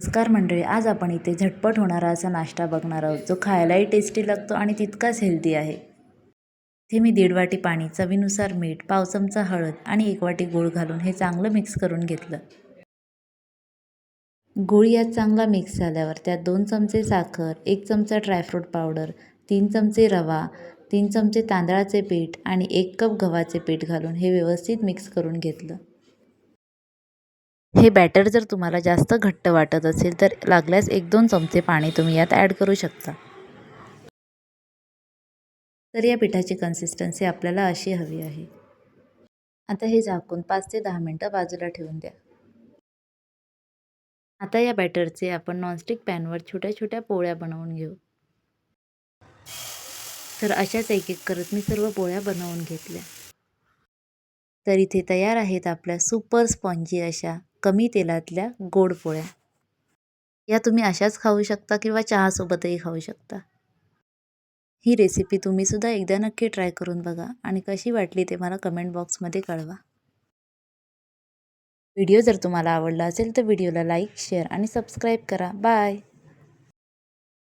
नमस्कार मंडळी आज आपण इथे झटपट होणारा असा नाश्ता बघणार आहोत जो खायलाही टेस्टी लागतो आणि तितकाच हेल्दी आहे. इथे मी दीड वाटी पाणी चवीनुसार मीठ पाव चमचा हळद आणि एक वाटी गूळ घालून हे चांगलं मिक्स करून घेतलं. गूळ यात चांगला मिक्स झाल्यावर त्यात दोन चमचे साखर एक चमचा ड्रायफ्रूट पावडर तीन चमचे रवा तीन चमचे तांदळाचे पीठ आणि एक कप गव्हाचे पीठ घालून हे व्यवस्थित मिक्स करून घेतलं. हे बॅटर जर तुम्हाला जास्त घट्ट वाटत असेल तर लागल्यास एक दोन चमचे पाणी तुम्ही यात ॲड करू शकता. तर या पिठाची कन्सिस्टन्सी आपल्याला अशी हवी आहे. आता हे झाकून पाच ते दहा मिनटं बाजूला ठेवून द्या. आता या बॅटरचे आपण नॉनस्टिक पॅनवर छोट्या छोट्या पोळ्या बनवून घेऊ. तर अशाच एक एक करत मी सर्व पोळ्या बनवून घेतल्या. तर इथे तयार आहेत आपल्या सुपर स्पॉन्जी अशा कमी तेलातल्या गोड पोळ्या. या तुम्ही अशाच खाऊ शकता किंवा चहासोबतही खाऊ शकता. ही रेसिपी तुम्हीसुद्धा एकदा नक्की ट्राय करून बघा आणि कशी वाटली ते मला कमेंट बॉक्समध्ये कळवा. व्हिडिओ जर तुम्हाला आवडला असेल तर व्हिडिओला लाईक शेअर आणि सबस्क्राईब करा. बाय